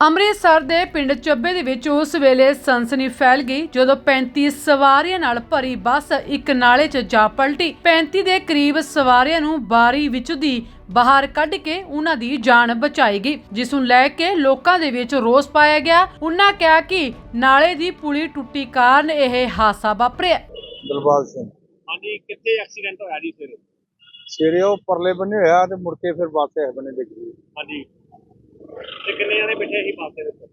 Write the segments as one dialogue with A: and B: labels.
A: ਅੰਮ੍ਰਿਤਸਰ ਦੇ ਪਿੰਡ ਚੱਬੇ ਦੇ ਵਿੱਚ ਉਸ ਵੇਲੇ ਸਨਸਨੀ ਫੈਲ ਗਈ ਜਦੋਂ 35 ਸਵਾਰੀਆਂ ਨਾਲ ਭਰੀ ਬੱਸ ਇੱਕ ਨਾਲੇ 'ਚ ਜਾ ਪਲਟੀ। 35 ਦੇ ਕਰੀਬ ਸਵਾਰੀਆਂ ਨੂੰ ਬਾਰੀ ਵਿੱਚ ਦੀ ਬਾਹਰ ਕੱਢ ਕੇ ਉਹਨਾਂ ਦੀ ਜਾਨ ਬਚਾਈ ਗਈ ਜਿਸ ਨੂੰ ਲੈ ਕੇ ਲੋਕਾਂ ਦੇ ਵਿੱਚ ਰੋਸ ਪਾਇਆ ਗਿਆ। ਉਹਨਾਂ ਕਿਹਾ ਕਿ ਨਾਲੇ ਦੀ ਪੁਲੀ ਟੁੱਟੀ ਕਾਰਨ ਇਹ ਹਾਦਸਾ ਵਾਪਰਿਆ।
B: ਦਿਲਬਾਗ ਸਿੰਘ।
C: ਹਾਂਜੀ ਕਿੱਥੇ ਐਕਸੀਡੈਂਟ ਹੋਇਆ ਜੀ ਫਿਰ?
B: ਸਵੇਰੇ ਉਹ ਪਰਲੇ ਬੰਨੇ ਹੋਇਆ ਤੇ ਮੁੜ ਕੇ ਫਿਰ ਬੱਸ ਇਸ ਬੰਨੇ ਡਿੱਗ ਗਈ
C: ਹਾਂਜੀ। ਤੇ ਕਿੰਨੇ ਜਣੇ ਬੈਠੇ ਸੀ ਬੱਸ ਦੇ ਵਿੱਚ?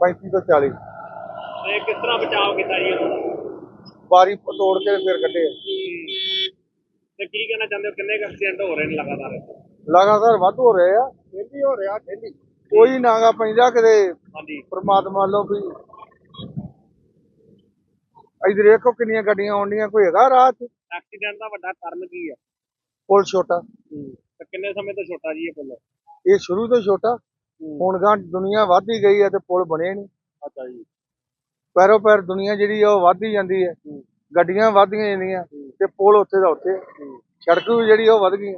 B: 35 ਤੋਂ 40
C: ਤੇ ਕਿਸ ਤਰ੍ਹਾਂ ਬਚਾਅ ਕੀਤਾ ਜੀ
B: ਬਾਰੀ ਤੋੜ ਕੇ ਫਿਰ ਕੱਢੇ।
C: ਤੇ ਕੀ ਕਹਿਣਾ ਚਾਹੁੰਦੇ ਹੋ ਕਿੰਨੇ ਐਕਸੀਡੈਂਟ ਹੋ ਰਹੇ ਨੇ ਲਗਾਤਾਰ?
B: ਲਗਾਤਾਰ ਵੱਧ ਹੋ ਰਹੇ ਆ। ਡੇਲੀ ਹੋ ਰਿਹਾ ਡੇਲੀ? ਕੋਈ ਨਾਗਾ ਪੈਂਦਾ ਕਿਤੇ।
C: ਹਾਂਜੀ।
B: ਪ੍ਰਮਾਤਮਾ ਵੱਲੋਂ ਵੀ ਇਧਰ ਦੇਖੋ ਕਿੰਨੀਆਂ ਗੱਡੀਆਂ ਆਉਂਦੀਆਂ ਕੋਈ ਹੈਗਾ ਰਾਹ 'ਚ?
C: ਐਕਸੀਡੈਂਟ ਦਾ ਵੱਡਾ ਕਾਰਨ ਕੀ ਹੈ
B: ਪੁਲ ਛੋਟਾ।
C: ਤੇ ਕਿੰਨੇ ਸਮੇਂ ਤੋਂ ਛੋਟਾ ਜੀ ਇਹ ਪੁੱਲ?
B: ਇਹ ਸ਼ੁਰੂ ਤੋਂ ਛੋਟਾ। ਹੁਣ ਗਾਂ ਦੁਨੀਆ ਵੱਧਦੀ ਗਈ ਹੈ ਤੇ ਪੁਲ ਬਣੇ ਨਹੀਂ।
C: ਅੱਛਾ ਜੀ।
B: ਪੈਰੋ ਪੈਰ ਦੁਨੀਆ ਜਿਹੜੀ ਆ ਉਹ ਵੱਧਦੀ ਜਾਂਦੀ ਹੈ। ਗੱਡੀਆਂ ਵੱਧਦੀਆਂ ਜਾਂਦੀਆਂ ਤੇ ਪੁਲ ਉੱਥੇ ਦਾ ਉੱਥੇ। ਸੜਕ ਵੀ ਜਿਹੜੀ ਉਹ ਵੱਧ ਗਈ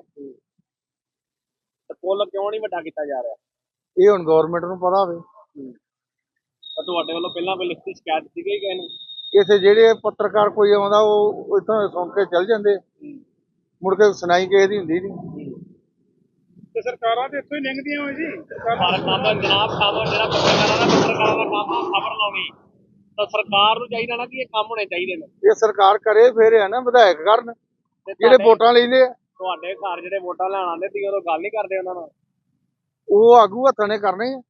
C: ਤੇ ਪੁੱਲ ਕਿਉਂ ਨਹੀਂ ਵੱਡਾ ਕੀਤਾ ਜਾ ਰਿਹਾ?
B: ਇਹ ਹੁਣ ਗਵਰਨਮੈਂਟ ਨੂੰ ਪਤਾ ਹੋਵੇ
C: ਤੁਹਾਡੇ ਵੱਲੋਂ ਪਹਿਲਾਂ ਕੋਈ ਲਿਖਤੀ ਸ਼ਿਕਾਇਤ ਦਿੱਤੀ ਗਈ ਕਿਸੇ ਨੂੰ?
B: ਇੱਥੇ ਜਿਹੜੇ ਪੱਤਰਕਾਰ ਕੋਈ ਆਉਂਦਾ ਉਹ ਇੱਥੋਂ ਸੁਣ ਕੇ ਚੱਲ ਜਾਂਦੇ। ਮੁੜ ਕੇ ਸੁਣਾਈ ਕਿਸੇ ਦੀ ਹੁੰਦੀ ਨਹੀਂ
C: ਤੇ ਸਰਕਾਰਾਂ ਤੇ ਇੱਥੋਂ ਹੀ ਲੰਘਦੀਆਂ ਹੋਏ ਜੀ। ਸਰਕਾਰ ਜਨਾਬ ਕੰਮ ਜਿਹੜਾ ਪੱਤਰਕਾਰਾਂ ਦਾ ਪੱਤਰਕਾਰਾਂ ਦਾ ਕੰਮ ਆ ਖਬਰ ਲਾਉਣੀ। ਤਾਂ ਸਰਕਾਰ ਨੂੰ ਚਾਹੀਦਾ ਨਾ ਕਿ ਇਹ ਕੰਮ ਹੋਣੇ ਚਾਹੀਦੇ ਨੇ।
B: ਇਹ ਸਰਕਾਰ ਕਰੇ ਫਿਰ ਆ ਨਾ ਵਿਧਾਇਕ ਕਰਨ ਜਿਹੜੇ ਵੋਟਾਂ ਲੈਂਦੇ ਆ।
C: ਤੁਹਾਡੇ ਘਰ ਜਿਹੜੇ ਵੋਟਾਂ ਲੈਣ ਆਉਂਦੇ ਤੀ ਉਦੋਂ ਗੱਲ ਨਹੀਂ ਕਰਦੇ ਉਹਨਾਂ ਨਾਲ?
B: ਉਹ ਆਗੂ ਹੱਥਾਂ ਨੇ ਕਰਨੇ ਆ।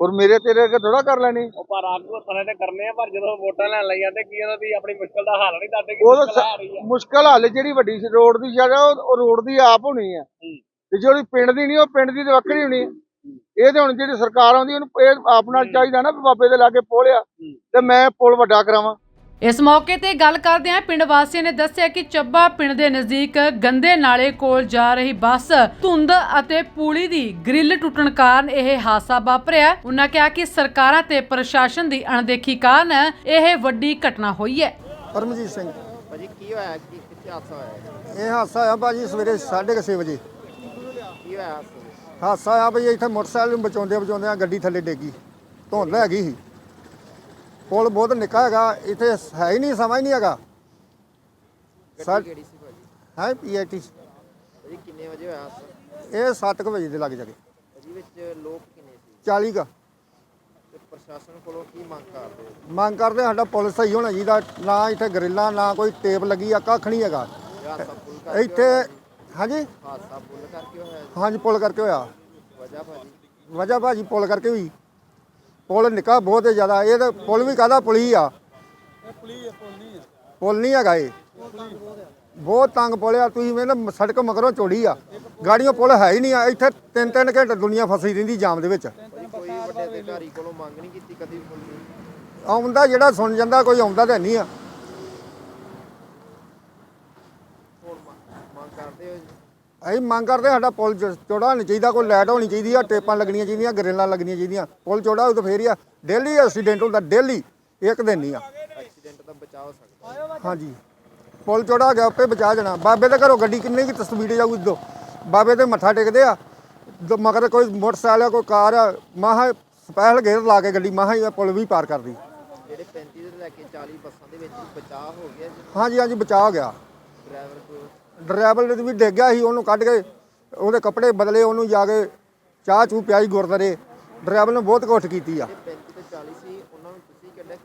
B: ਔਰ ਮੇਰੇ ਤੇਰੇ ਅੱਗੇ ਥੋੜਾ ਕਰ ਲੈਣੀ।
C: ਉਹ ਪਰ ਆਗੂ ਹੱਥਾਂ ਤੇ ਕਰਨੇ ਆ ਪਰ ਜਦੋਂ ਵੋਟਾਂ ਲੈਣ ਲਈ ਜਾਂਦੇ ਕੀ ਉਹਨਾਂ ਦੀ ਆਪਣੀ ਮੁਸ਼ਕਲ ਦਾ ਹੱਲ ਨਹੀਂ ਦੱਸਦੇ ਕਿ ਮੁਸ਼ਕਲ ਆ ਰਹੀ ਆ।
B: ਮੁਸ਼ਕਲ ਹੱਲ ਜਿਹੜੀ ਵੱਡੀ ਰੋਡ ਦੀ ਜਗ੍ਹਾ ਉਹ ਰੋਡ ਦੀ ਆਪ ਹੋਣੀ ਆ। ਤੇ ਜਿਹੜੀ ਪਿੰਡ ਦੀ ਨਹੀਂ ਉਹ ਪਿੰਡ ਦੀ ਤੇ ਵੱਖਰੀ ਹੋਣੀ ਆ ਇਹ ਤੇ ਹੁਣ ਜਿਹੜੀ ਸਰਕਾਰ ਆਉਂਦੀ ਉਹਨੂੰ ਇਹ ਆਪ ਨਾਲ ਚਾਹੀਦਾ ਨਾ ਬਾਬੇ ਦੇ ਲਾਗੇ ਪੋਲਿਆ ਤੇ ਮੈਂ ਪੁਲ ਵੱਡਾ ਕਰਾਵਾਂ।
A: ਇਸ ਮੌਕੇ ਤੇ ਗੱਲ ਕਰਦਿਆਂ ਪਿੰਡ ਵਾਸੀਆਂ ਨੇ ਦੱਸਿਆ ਕਿ ਚੱਬਾ ਪਿੰਡ ਦੇ ਨਜ਼ਦੀਕ ਗੰਦੇ ਨਾਲੇ ਕੋਲ ਜਾ ਰਹੀ ਬੱਸ ਧੁੰਦ ਅਤੇ ਪੁਲੀ ਦੀ ਗ੍ਰਿਲ ਟੁੱਟਣ ਕਾਰਨ ਇਹ ਹਾਦਸਾ ਵਾਪਰਿਆ। ਉਹਨਾਂ ਕਿਹਾ ਕਿ ਸਰਕਾਰਾਂ ਤੇ ਪ੍ਰਸ਼ਾਸਨ ਦੀ ਅਣਦੇਖੀ ਕਾਰਨ ਇਹ ਵੱਡੀ ਘਟਨਾ ਹੋਈ ਹੈ।
D: ਪਰਮਜੀਤ ਸਿੰਘ।
E: ਭਾਜੀ ਕੀ ਹੋਇਆ? ਕੀ ਹਾਦਸਾ ਹੋਇਆ?
D: ਇਹ ਹਾਦਸਾ ਹੋਇਆ ਭਾਜੀ ਸਵੇਰੇ 6:30 ਵਜੇ।
E: ਕੀ ਹੋਇਆ ਹਾਦਸੇ ਵਿੱਚ?
D: ਹਾਦਸਾ ਆਇਆ ਵੀ ਇੱਥੇ ਮੋਟਰਸਾਈਕਲ ਨੂੰ ਬਚਾਉਂਦੇ ਬਚਾਉਂਦੇ ਗੱਡੀ ਥੱਲੇ ਡੇਗੀ ਧੁੰਦ ਹੈਗੀ ਸੀ। ਪੁਲ ਬਹੁਤ ਨਿੱਕਾ ਹੈਗਾ ਇੱਥੇ ਹੈ ਹੀ ਨਹੀਂ ਸਮਾਂ ਹੀ ਨਹੀਂ ਹੈਗਾ। ਸਰ
E: ਗੱਡੀ ਕਿਹੜੀ ਸੀ ਭਾਜੀ?
D: ਹੈ ਪੀਆਈਟੀ।
E: ਭਾਜੀ ਕਿੰਨੇ ਵਜੇ ਹੋਇਆ ਹਾਦਸਾ
D: ਇਹ 7 ਵਜੇ ਦੇ ਲੱਗ ਜਾਗੇ।
E: ਭਾਜੀ ਵਿੱਚ ਲੋਕ ਕਿੰਨੇ ਸੀ?
D: 40 ਕਾ।
E: ਤੇ ਪ੍ਰਸ਼ਾਸਨ ਕੋਲੋਂ ਕੀ ਮੰਗ ਕਰਦੇ ਹੋ?
D: ਮੰਗ ਕਰਦੇ ਸਾਡਾ ਪੁਲ ਸਹੀ ਹੋਣਾ ਚਾਹੀਦਾ। ਨਾ ਇੱਥੇ ਗਰਿੱਲਾਂ ਨਾ ਕੋਈ ਟੇਪ ਲੱਗੀ ਆ ਕੱਖ ਨਹੀਂ ਹੈਗਾ। ਇੱਥੇ ਹਾਂਜੀ?
E: ਹਾਦਸਾ ਪੁੱਲ ਕਰਕੇ ਹੋਇਆ ਜੀ?
D: ਹਾਂਜੀ ਪੁਲ ਕਰਕੇ ਹੋਇਆ।
E: ਵਜ੍ਹਾ ਭਾਜੀ?
D: ਵਜ੍ਹਾ ਭਾਜੀ ਪੁਲ ਕਰਕੇ ਹੋਈ। ਪੁਲ ਨਿੱਕਾ ਬਹੁਤ ਹੈ ਜ਼ਿਆਦਾ ਇਹ ਤਾਂ ਪੁਲ ਵੀ ਕਾਹਦਾ ਪੁਲੀ ਆ? ਪੁਲ ਨਹੀਂ ਹੈਗਾ ਇਹ। ਬਹੁਤ ਤੰਗ ਪੁਲ ਆ ਤੁਸੀਂ ਵੇਖ ਸੜਕ ਮਗਰੋਂ ਚੌੜੀ ਆ। ਗਾੜੀਆਂ ਪੁਲ ਹੈ ਹੀ ਨਹੀਂ ਆ ਇੱਥੇ ਤਿੰਨ ਤਿੰਨ ਘੰਟੇ ਦੁਨੀਆ ਫਸੀ ਰਹਿੰਦੀ ਜਾਮ ਦੇ ਵਿੱਚ।
E: ਭਾਜੀ ਕੋਈ ਵੱਡੇ ਅਧਿਕਾਰੀ ਕੋਲੋਂ ਮੰਗ ਨਹੀਂ ਕੀਤੀ ਕਦੀ ਪੁੱਲ ਦੀ?
D: ਆਉਂਦਾ ਜਿਹੜਾ ਸੁਣ ਜਾਂਦਾ ਕੋਈ ਆਉਂਦਾ ਤਾਂ ਨਹੀਂ ਆ
E: ਹੁਣ ਮੰਗ- ਮੰਗ ਕਰਦੇ ਹੋ ਜੀ?
D: ਅਸੀਂ ਮੰਗ ਕਰਦੇ ਸਾਡਾ ਪੁਲ ਚੌੜਾ ਹੋਣਾ ਚਾਹੀਦਾ ਕੋਈ ਲਾਈਟ ਹੋਣੀ ਚਾਹੀਦੀ ਆ ਟੇਪਾਂ ਲੱਗਣੀਆਂ ਚਾਹੀਦੀਆਂ ਗਰੇਲਾਂ ਲੱਗਣੀਆਂ ਚਾਹੀਦੀਆਂ। ਪੁਲ ਚੌੜਾ ਤਾਂ ਫੇਰ ਹੀ ਆ। ਡੇਲੀ ਐਕਸੀਡੈਂਟ ਹੁੰਦਾ ਡੇਲੀ ਇੱਕ ਦਿਨ ਨਹੀਂ ਆ।
E: ਐਕਸੀਡੈਂਟ ਦਾ ਬਚਾਅ ਹੋ ਸਕਦਾ। ਹੈ।
D: ਹਾਂਜੀ। ਪੁਲ ਚੌੜਾ ਗਿਆ ਆਪੇ ਬਚਾ ਜਾਣਾ। ਬਾਬੇ ਦੇ ਘਰੋਂ ਗੱਡੀ ਕਿੰਨੇ ਕੀ ਤਸਵੀਰ ਜਾਊਗੀ ਦੋ ਬਾਬੇ ਦੇ ਮੱਥਾ ਟੇਕਦੇ ਆ। ਮਗਰ ਕੋਈ ਮੋਟਰਸਾਈਕਲ ਆ, ਕੋਈ ਕਾਰ ਆ ਮਹਾ ਸਪੈਸ਼ਲ ਗੇਅਰ ਲਾ ਕੇ ਗੱਡੀ ਮਹਾ ਹੀ ਪੁਲ ਵੀ ਪਾਰ ਕਰਦੀ।
E: ਜਿਹੜੇ 35 ਤੋਂ ਲੈ ਕੇ 40 ਬੱਸਾਂ ਦੇ ਵਿੱਚ ਬਚਾਅ ਹੋ ਗਿਆ
D: ਹਾਂਜੀ ਹਾਂਜੀ ਬਚਾ ਹੋ ਗਿਆ।
E: ਡਰਾਈਵਰ ਕੋਲ
D: ਡਰਾਈਵਰ ਨੇ ਵੀ ਡਿੱਗ ਗਿਆ ਸੀ, ਉਹਨੂੰ ਕੱਢ ਕੇ ਉਹਦੇ ਕੱਪੜੇ ਬਦਲੇ, ਉਹਨੂੰ ਜਾ ਕੇ ਚਾਹ ਚੂ ਪਿਆਈ ਗੁਰਦਾਰੇ ਡਰਾਈਵਰ ਨੇ ਬਹੁਤ ਕੋਸ਼ਿਸ਼ ਕੀਤੀ ਆ।
E: 35 ਤੋਂ 40 ਸੀ ਉਹਨਾਂ ਨੂੰ ਤੁਸੀਂ ਕੱਢਿਆ ਕਿ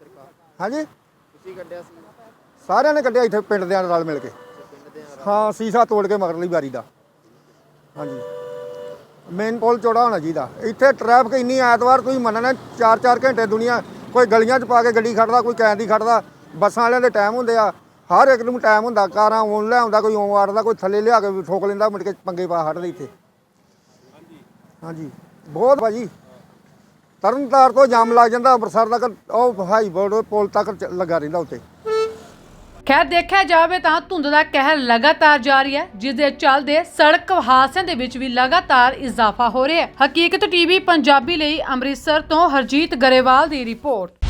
E: ਸਰਕਾਰ
D: ਹਾਂਜੀ?
E: ਤੁਸੀਂ ਕੱਢਿਆ ਸੀ
D: ਸਾਰਿਆਂ ਨੇ ਕੱਢਿਆ ਇੱਥੇ ਪਿੰਡ ਦੇ ਨਾਲ ਮਿਲ ਕੇ।
E: ਪਿੰਡ ਦੇ
D: ਹਾਂ, ਸੀਸਾ ਤੋੜ ਕੇ ਮਗਰਲੀ ਵਾਰੀ ਦਾ। ਹਾਂਜੀ। ਮੇਨ ਪੋਲ ਚੌੜਾ ਹੋਣਾ ਚਾਹੀਦਾ। ਇੱਥੇ ਟ੍ਰੈਫਿਕ ਇੰਨੀ ਐਤਵਾਰ, ਤੁਸੀਂ ਮੰਨਣਾ 4-4 ਘੰਟੇ ਦੁਨੀਆ ਕੋਈ ਗਲੀਆਂ 'ਚ ਪਾ ਕੇ ਗੱਡੀ ਖੜਦਾ, ਕੋਈ ਕੈਂ ਦੀ ਖੜਦਾ, ਬੱਸਾਂ ਵਾਲਿਆਂ ਦੇ ਟਾਈਮ ਹੁੰਦੇ ਆ। ਹਰ ਇੱਕ ਨੂੰ ਟਾਈਮ ਹੁੰਦਾ, ਕਾਰਾਂ ਆਉਣ ਲੈ ਕੋਈ ਓਂ ਆੜਦਾ ਕੋਈ ਥੱਲੇ ਲਿਆ ਕੇ ਠੋਕ ਲੈਂਦਾ, ਮੁੜ ਕੇ ਪੰਗੇ ਪਾ ਹਟਦੇ ਇੱਥੇ। ਹਾਂਜੀ। ਬਹੁਤ ਭਾਜੀ। ਤਰਨਤਾਰ ਤੋਂ ਜਾਮ ਲੱਗ ਜਾਂਦਾ, ਅੰਮ੍ਰਿਤਸਰ ਤੱਕ, ਉਹ ਹਾਈ ਬੋਰਡ ਪੁਲ ਤੱਕ ਲੱਗਾ ਰਹਿੰਦਾ ਉੱਤੇ
A: ਖੈਰ, ਦੇਖਿਆ ਜਾਵੇ ਤਾਂ ਧੁੰਦ ਦਾ ਕਹਿਰ ਲਗਾਤਾਰ ਜਾਰੀ ਹੈ, ਜਿਸ ਦੇ ਚੱਲਦੇ ਸੜਕ ਹਾਦਸਿਆਂ ਦੇ ਵਿੱਚ ਵੀ ਲਗਾਤਾਰ ਇਜ਼ਾਫਾ ਹੋ ਰਿਹਾ ਹੈ। ਹਕੀਕਤ ਟੀਵੀ ਪੰਜਾਬੀ ਲਈ ਅੰਮ੍ਰਿਤਸਰ ਤੋਂ ਹਰਜੀਤ ਗਰੇਵਾਲ ਦੀ ਰਿਪੋਰਟ।